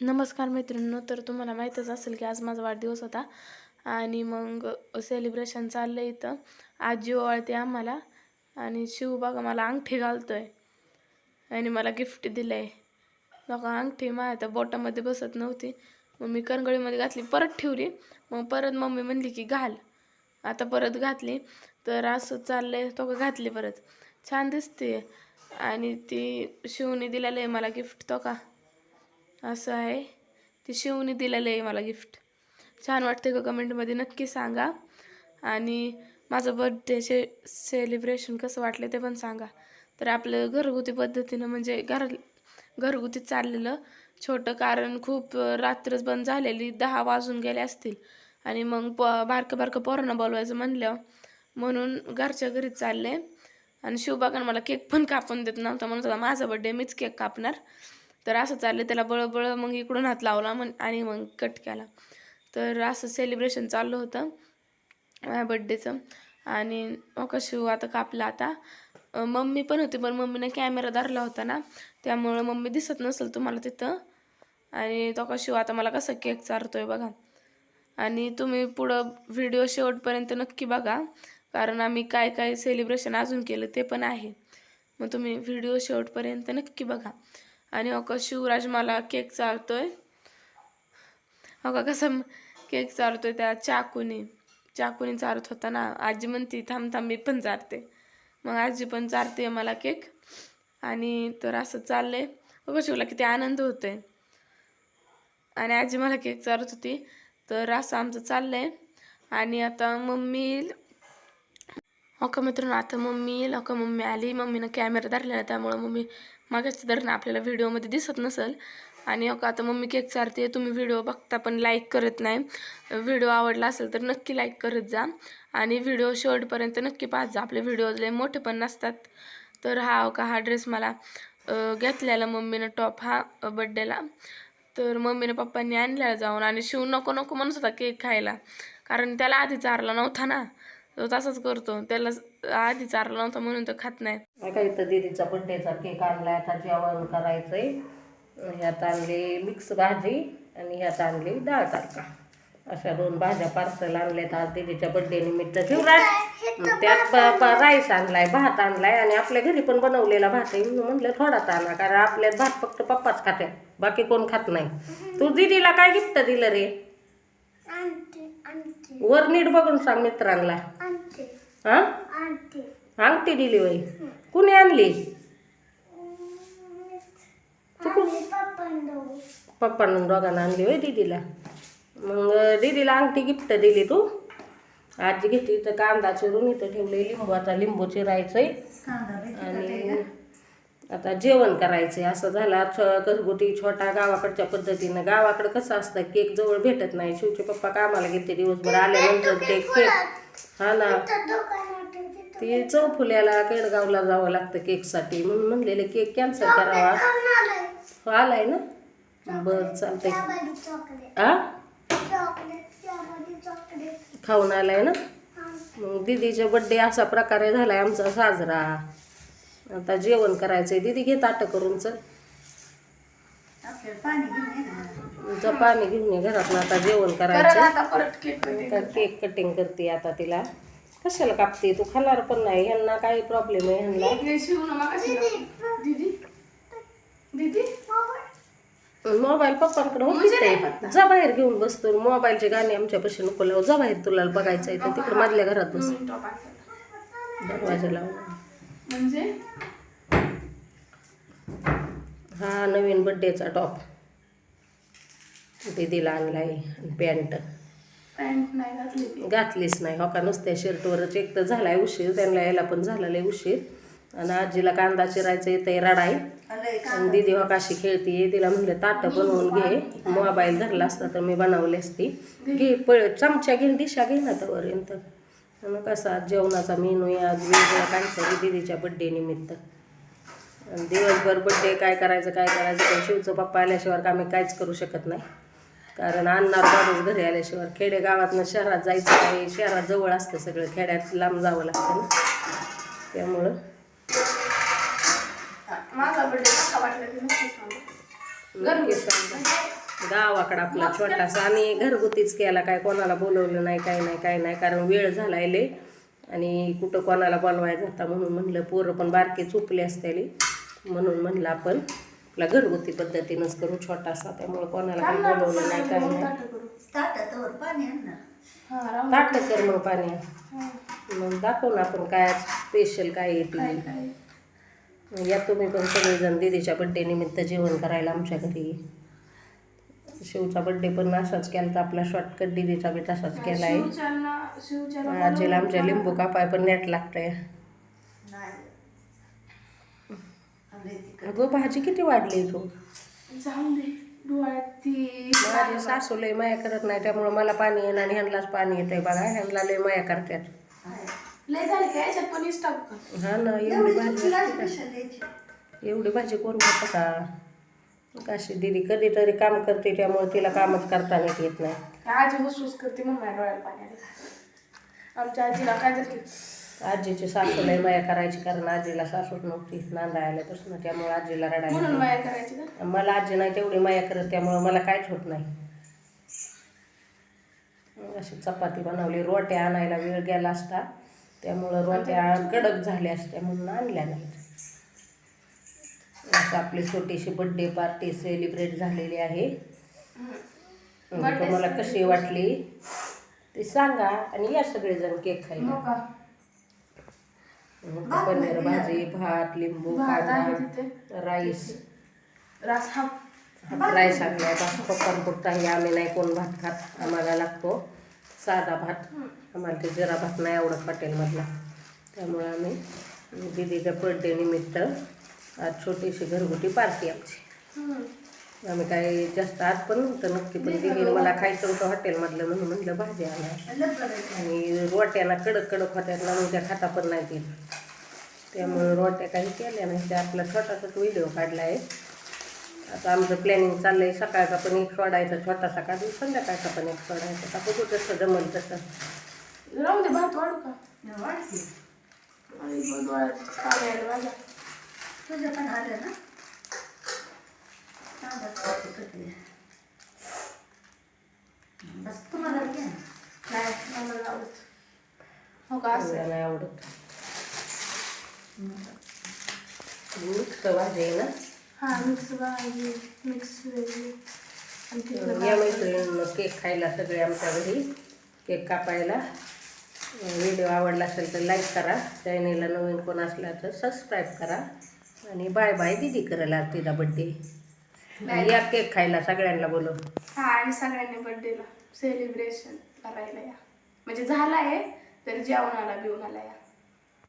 नमस्कार मैत्रिणींनो तर तुम्हाला माहीतच असेल की आज माझा वाढदिवस होता आणि मग सेलिब्रेशन चाललं इथं. आजी ओवाळते आम्हाला आणि शिव बघा मला अंगठी घालतो आहे आणि मला गिफ्ट दिलं आहे बघा अंगठी माझ्या त्या बोटामध्ये बसत नव्हती. मग मी करंगळीमध्ये घातली परत ठेवली. मग परत मम्मी म्हणली की घाल. आता परत घातली. तर असं चाललं आहे तो का घातली परत. छान दिसते आणि ती शिवने दिलेलं आहे मला गिफ्ट तो का? असं आहे. ती शिवने दिलेलं आहे मला गिफ्ट छान वाटते का कमेंटमध्ये नक्की सांगा. आणि माझं बर्थडेचे सेलिब्रेशन कसं वाटलं ते पण सांगा. तर आपलं घरगुती पद्धतीनं म्हणजे घर घरगुती चाललेलं छोटं कारण खूप रात्रच बंद झालेली. दहा वाजून गेले असतील. आणि मग प बारकं बारकं पोरांना बोलवायचं म्हणलं म्हणून घरच्या घरीच चालले. आणि शिवबागानं मला केक पण कापून देत नव्हता. म्हणून माझा बड्डे मीच केक कापणार. तर असं चाललं त्याला बळबळ मग इकडून हात लावला मग आणि मग कट केला. तर असं सेलिब्रेशन चाललं होतं. माझ्या बड्डेचं आणि कशी हो, आता कापला आता. मम्मी पण होती पण मम्मीने कॅमेरा धरला होता ना. त्यामुळं मम्मी दिसत नसेल तुम्हाला तिथं. आणि तो कशी हो, आता मला कसं केक चारतोय बघा. आणि तुम्ही पुढं व्हिडिओ शेवटपर्यंत नक्की बघा. कारण आम्ही काय काय सेलिब्रेशन अजून केलं ते पण आहे. मग तुम्ही व्हिडिओ शेवटपर्यंत नक्की बघा. आणि हो अका शिवराज मला केक चालतोय अका हो कसं केक चालतोय त्या चाकूने. चाकूने चारत होता ना आजी म्हणती थांब थांब मी पण चारते. मग आजी पण चारते मला केक. आणि तर असं चाललंय. हो अगं शिवला किती आनंद होतोय. आणि आजी मला केक चारत होती. तर असं आमचं चाललंय. आणि आता मम्मी येईल. अका मित्रांनो आता मम्मी येईल. अका मम्मी आली. मम्मीनं कॅमेरा धरलेला त्यामुळं मम्मी मागच्या धरणं आपल्याला व्हिडिओमध्ये दिसत नसेल. आणि अका आता मम्मी केक चारते तुम्ही व्हिडिओ बघता पण लाईक करत नाही. व्हिडिओ आवडला असेल तर नक्की लाईक करत जा. आणि व्हिडिओ शेवटपर्यंत नक्की पाहत जा. आपले व्हिडिओ लय मोठे पण नसतात. तर हा का हा ड्रेस मला घेतलेला मम्मीनं टॉप हा बड्डेला तर मम्मीने पप्पांनी आणलेला जाऊन आणि शिव नको नको म्हणत होता केक खायला. कारण त्याला आधी चारला नव्हता ना. तो तसाच करतो. त्याला आधी चारला नव्हता म्हणून तो खात नाही. काय इथं दीदीचा बड्डेचा केक आणलाय. आता जेवण करायचंय. ह्यात आणली मिक्स भाजी आणि ह्यात आणली डाळ तडका. अशा दोन भाज्या पार्सल आणल्यात. आज दीदीच्या बड्डे निमित्त शिवराज त्यात राईस आणलाय भात आणलाय आणि आपल्या घरी पण बनवलेला भात आहे. मी म्हटलं थोडाच आणा कारण आपल्यात भात फक्त पप्पाच खाते बाकी कोण खात नाही. तू दीदीला काय गिफ्ट दिलं रे? वर नीट बघून सांग मित्रांना. हा? अंगठी दिली वय कुणी आणली? पप्पानं दोघांना आणली होय दीदीला. मग दीदीला अंगठी गिफ्ट दिली तू. आजी घेतली तर कांदा चिरून इथं ठेवले लिंबू आता लिंबू चिरायचंय. आता जेवण करायचंय. असं झाला छ- घरगुती छोटा गावाकडच्या पद्धतीनं गावाकडं कसं असतं केक जवळ भेटत नाही. शिवचे पप्पा कामाला घेते दिवसभर आल्यानंतर ते केक. हा ना. ती चौफुल्याला केडगावला जावं लागतं केकसाठी. म्हणून म्हणलेले केक कॅन्सल करावा. हो, आलाय ना? बरं चालतंय. आ? खाऊन आलाय ना? मग दिदीचा बड्डे असा प्रकारे झालाय आमचा साजरा. आता जेवण करायचंय. दिदी घे ताटं करून चल तुमचं पाणी घेऊन ये घरात आता जेवण करायचं आता परत केक तर केक कटिंग करते आता तिला. कशाला कापते? तू खाणार पण नाही. ह्यांना काही प्रॉब्लेम आहे ह्यांना मोबाईल पप्पांकडे होते जा बाहेर घेऊन बसतो. मोबाईलचे गाणे आमच्यापाशी नको लावू. जा बाहेर तुला बघायचं आहे तर तिकडे मधल्या घरात बस. दरवाजा लावून. म्हणजे? हा नवीन बड्डेचा टॉप दीदीला आणलाय आणि पॅन्ट पॅन्ट नाही घातली ती. घातलीच नाही हो का? नुसत्या शर्टवरच एक तर झालाय उशीर त्यांना यायला पण झाला लय उशीर. आणि आजीला कांदा चिरायचं येतंय रडाई आणि दिदी हो काशी खेळतीये तिला म्हणलं ताटं बनवून घे. मोबाईल धरला असता तर मी बनवली असती. घे. पळ चमचा घेऊन दिशा घे ना तोपर्यंत मग कसा आज जेवणाचा मेनू आहे आज वेगळा काहीतरी दिदीच्या बड्डे निमित्त. आणि दिवसभर बड्डे काय करायचं काय करायचं पण शिवचं पप्पा आल्याशिवाय आम्ही काहीच करू शकत नाही. कारण आणणार माणूस घरी आल्याशिवाय खेडेगावातनं शहरात जायचं आहे शहरात जवळ असतं सगळं खेड्यात लांब जावं लागतं ना. त्यामुळं माझा कसा वाटला सांगा. गावाकडं आपला छोटासा आणि घरगुतीच केला काय कोणाला बोलवलं नाही काय नाही काय नाही कारण वेळ झालाय लय. आणि कुठं कोणाला बोलवायला जाता म्हणून म्हणलं पोरं पण बारके चुकले असतेली. म्हणून म्हणलं आपण आपला घरगुती पद्धतीनंच करू छोटासा त्यामुळे कोणाला काही बोलवलं नाही काय नाही. राहू ताट कर मग पाणी. मग दाखव ना आपण काय स्पेशल काय येते या तुम्ही पण सगळेजण दीदीच्या बड्डे निमित्त जेवण करायला आमच्या घरी शिवचा बड्डे पण असाच केला तर आपला शॉर्टकट दीदीचा बी तसाच केलाय. शिवच्याला शिवच्याला आजीला आमच्या लिंबू कापाय पण नेट लागतंय. अगं भाजी किती वाढली तू? माझी सासू लय माया करत नाही त्यामुळे मला पाणी येणं आणि ह्यांनाच पाणी येतंय बघा ह्यांना लय माया करतात हा ना एवढी भाजी एवढी भाजी कोण खातं का? काशी दिदी कधीतरी काम करते त्यामुळे तिला कामच करता नाही येत नाही. आजी हुसफुस करते म्हणून माझ्या डोळ्याला पाणी आलं? आमच्या आजीला काय झालं? आजीची सासू लय माया करायची कारण आजीला सासूच नव्हती नांदा आल्यापासून त्यामुळे आजीला म्हणून रडायला माया करायची ना मला आजी नाही तेवढी माया करत त्यामुळे मला काहीच होत नाही. मग अशी चपाती बनवली रोट्या आणायला वेळ गेला असता त्यामुळं रोट्या कडक झाल्या असत्या म्हणून आणल्या नाहीत. आपली छोटीशी बड्डे पार्टी सेलिब्रेट झालेली आहे. तुम्हाला कशी वाटली? ते सांगा आणि या सगळेजण केक खायला. हो पनीर भाजी भात लिंबू कांदा राईस. राईस आणलाय पप्पांपुरता हे आम्ही नाही कोण भात खात. आम्हाला लागतो साधा भात. आम्हाला ते जरा भात नाही आवडत हॉटेलमधला. त्यामुळे आम्ही दिदीच्या बर्थडे निमित्त आज छोटीशी घरगुती पार्टी आमची. हम्म. आम्ही काय जास्त आज पण नव्हतं नक्की पण दिदीने मला खायचं होतं हॉटेलमधलं म्हणून म्हटलं भाजी आणा आणि रोट्याला कडक कडक होत्या ना त्या खाता पण नाही येत त्यामुळे रोट्या काही केल्या नाही. त्या आपला छोटासाच व्हिडिओ काढला आहे आता आमचं प्लॅनिंग चाललं आहे सकाळचा पण एक सोडायचा छोटासा काढून संध्याकाळचा पण एक सोडायचा. आता बघू जसं जमल तसं. राहू दे भात वाढू का? तुझं पण आलं ना? बस तुम्हाला हो का असं? नाही आवडत. मिक्स भाजी आहे ना? हा मिक्स भाजी मिक्स वेगळी. आणि तिकडं या मैत्रिणींना केक खायला सगळे आमच्या घरी केक कापायला. व्हिडिओ आवडला असेल तर लाईक करा. चॅनेलला नवीन कोण असला तर सबस्क्राईब करा. आणि बाय बाय दिदी करायला तिचा बड्डे या केक खायला सगळ्यांना बोलव. हा आणि सगळ्यांनी बर्थडेला सेलिब्रेशन करायला या. म्हणजे झाला आहे तरी जेवणाला बिवणाला या.